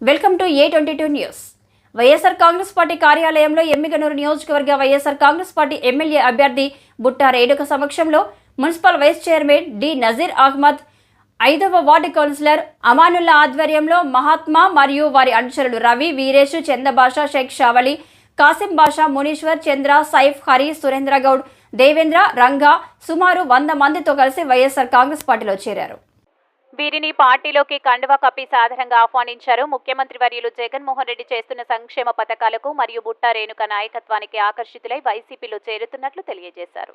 Welcome to A twenty two news. YSR Congress party కార్యాలయంలో ఎమ్మిగనూరు నియోజకవర్గ YSR Congress party MLA అభ్యర్థి బుట్టా రేణుక సమక్షంలో municipal vice chairman D Nazeer Ahmed ఐదవ ward councillor Amanullah ఆధ్వర్యంలో మహాత్మా మరియు వారి అనుచరులు రవి వీరేష్ చందభాష షేక్ షావలి కాసిం బాషా మునీశ్వర్ చంద్ర సైఫ్ హరి సురేంద్ర గౌడ్ దేవేంద్ర రంగా సుమారు వంద మందితో కలిసి వైఎస్ఆర్ కాంగ్రెస్ పార్టీలో చేరారు. వీరిని పార్టీలోకి కండువా కప్పి సాధారణంగా ఆహ్వానించారు. ముఖ్యమంత్రి వర్యులు జగన్మోహన్ రెడ్డి చేస్తున్న సంక్షేమ పథకాలకు మరియు బుట్టా రేణుక నాయకత్వానికి ఆకర్షితులై వైసీపీలో చేరుతున్నట్లు తెలియజేశారు.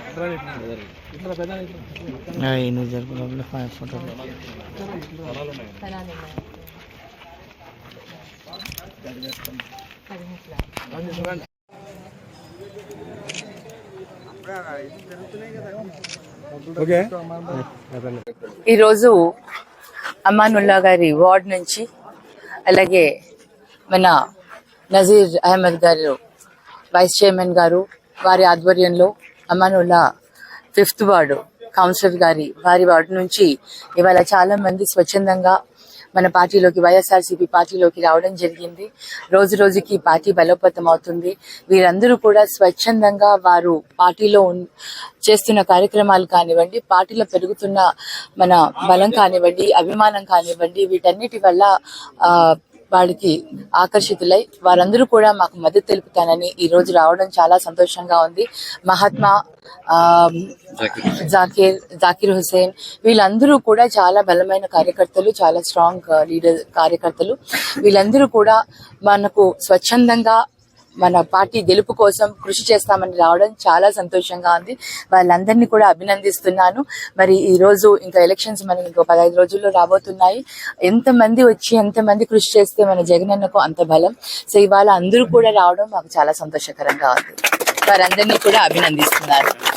నువ్వు జరుపులో ఫైవ్ ఫోటోలు. ఈరోజు అమానుల్లా గారి వార్డ్ నుంచి అలాగే మన నజీర్ అహ్మద్ గారు వైస్ చైర్మన్ గారు వారి ఆధ్వర్యంలో అమానుల్లా ఫిఫ్త్ వార్డు కౌన్సిలర్ గారి వారి వార్డు నుంచి ఇవాళ చాలా మంది స్వచ్ఛందంగా మన పార్టీలోకి వైఎస్ఆర్సీపీ పార్టీలోకి రావడం జరిగింది. రోజు రోజుకి పార్టీ బలోపేతం అవుతుంది. వీరందరూ కూడా స్వచ్ఛందంగా వారు పార్టీలో చేస్తున్న కార్యక్రమాలు కానివ్వండి పార్టీలో పెరుగుతున్న మన బలం కానివ్వండి అభిమానం కానివ్వండి వీటన్నిటి వల్ల వాళ్ళకి ఆకర్షితులై వారందరూ కూడా మాకు మద్దతు తెలుపుతానని ఈ రోజు రావడం చాలా సంతోషంగా ఉంది. మహాత్మా జాకీర్ జాకీర్ హుసేన్ వీళ్ళందరూ కూడా చాలా బలమైన కార్యకర్తలు చాలా స్ట్రాంగ్ లీడర్ కార్యకర్తలు. వీళ్ళందరూ కూడా మనకు స్వచ్ఛందంగా మన పార్టీ గెలుపు కోసం కృషి చేస్తామని రావడం చాలా సంతోషంగా ఉంది. వాళ్ళందరినీ కూడా అభినందిస్తున్నాను. మరి ఈ రోజు ఇంకా ఎలక్షన్స్ మనకి ఇంకో పదహైదు రోజుల్లో రాబోతున్నాయి. ఎంతమంది వచ్చి ఎంతమంది కృషి చేస్తే మన జగనన్నకు అంత బలం. సో ఇవాళ అందరూ కూడా రావడం మాకు చాలా సంతోషకరంగా ఉంది. వారందరినీ కూడా అభినందిస్తున్నారు.